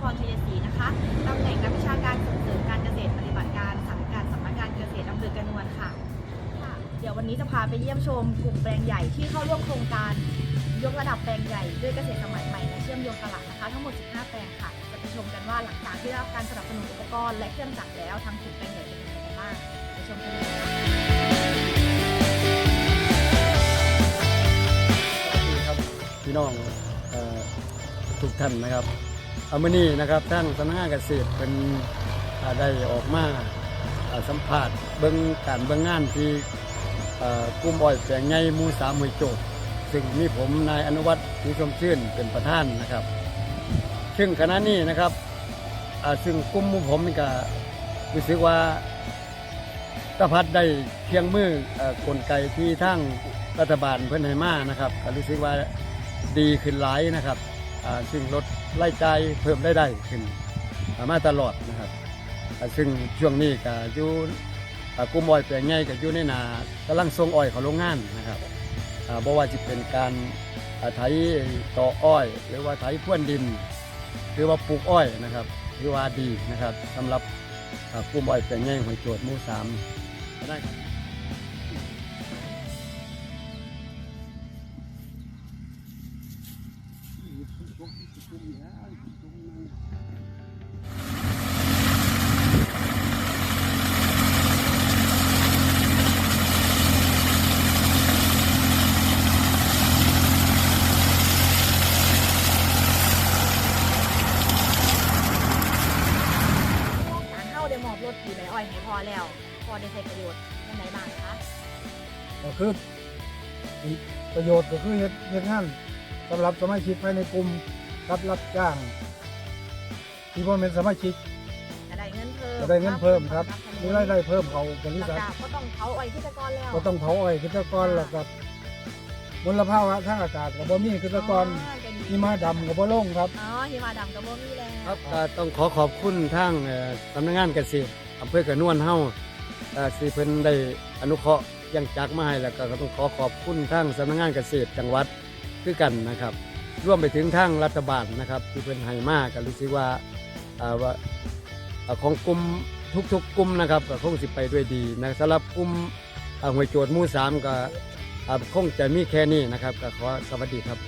พรชัยศรีนะคะ ตำแหน่งนักวิชาการส่งเสริมการเกษตรปฏิบัติการสังกัดสำนักงานเกษตรอำเภอกระนวนค่ะ เดี๋ยววันนี้จะพาไปเยี่ยมชมกลุ่มแปลงใหญ่ที่เข้าร่วมโครงการยกระดับแปลงใหญ่ด้วยเกษตรสมัยใหม่และเชื่อมโยงตลาดนะคะ ทั้งหมด 15 แปลงค่ะ จะไปชมกันว่าหลังจากที่ได้รับการสนับสนุนอุปกรณ์และเครื่องจักรแล้วทางกลุ่มแปลงใหญ่เป็นยังไงกันบ้าง ไปชมกันเลยค่ะครับพี่น้อง ทุกท่านนะครับเอามื่อนี้นะครับท่านสำนักงานเกษตรเป็นอ่าได้ออกมาสัมภาษณ์เบื้องการเบื้องงานที่กลุ่มอ้อยแปลงไงมูสามหวยโจกซึ่งมีผมนายอนุวัฒน์ศรีชมชื่นเป็นประธานนะครับ ซึ่งคณะนี้นะครับซึ่งกลุ่มมูผมนี่ก็รู้สึกว่าตะพัดได้เพียงมือกลไกที่ทั้งรัฐบาลเพื่อนให้มานะครับก็รู้สึกว่าดีขึ้นหลายนะครับ ซึ่งลดรายจ่ายเพิ่มได้ได้ขึ้นอ่ามาตลอดนะครับซึ่งช่วงนี้ก็อยู่กลุ่มอ้อยแปลงใหญ่ก็อยู่ในนากำลังส่งอ้อยเข้าโรงงานนะครับอ่าบ่ว่าจะเป็นการไถต่ออ้อย หรือว่าไถพ่วนดิน หรือว่าปลูกอ้อยนะครับหรือว่าดีนะครับสำหรับกลุ่มอ้อยแปลงใหญ่หอยโจทย์มู่สามได้ครับ การเข้าได้มอบรถอยู่ในอ้อยให้พอแล้ว พอได้ใช้ประโยชน์ยังไงบ้างคะ ก็คือประโยชน์ก็คือเฮ็ดเฮ็ดงาน สำหรับสมาชิกภายในกลุ่มรับรับจ้าง ที่พ่อเป็นสมาชิกจะได้เงินเพิ่มจะได้เงินเพิ่มครับมีรายได้เพิ่มเขาบริแล้วษัทก็ต้องเผาอ้อยที่ตะกอนแล้วก็ต้องเผาอ้อยกิจกรแล้วก็มลภาวะทางอากาศก็บ่มีกิจกรอ๋อก็ดีหิมาดำก็บ่ลงครับอ๋อหิมาดำกับโบมีแล้วครับก็ต้องขอขอบคุณทางเอ่อสำนักงานเกษตรอำเภอกระนวนเฮาเอ่อที่เพิ่นได้อนุเคราะห์อยังจักมาให้แล้วก็ต้องขอขอบคุณทางสำนักงานเกษตรจังหวัด คือกันนะครับร่วมไปถึงทางรัฐบาลนะครับ ที่เป็นไฮมาก็รู้สึกว่าอ่าว่าของกลุ่มทุกๆกลุ่มนะครับก็คงสิไปด้วยดีนะสำหรับกลุ่มอ่าหวยโจทย์มู่สามก็อ่าคงจะมีแค่นี้นะครับก็ขอสวัสดีครับ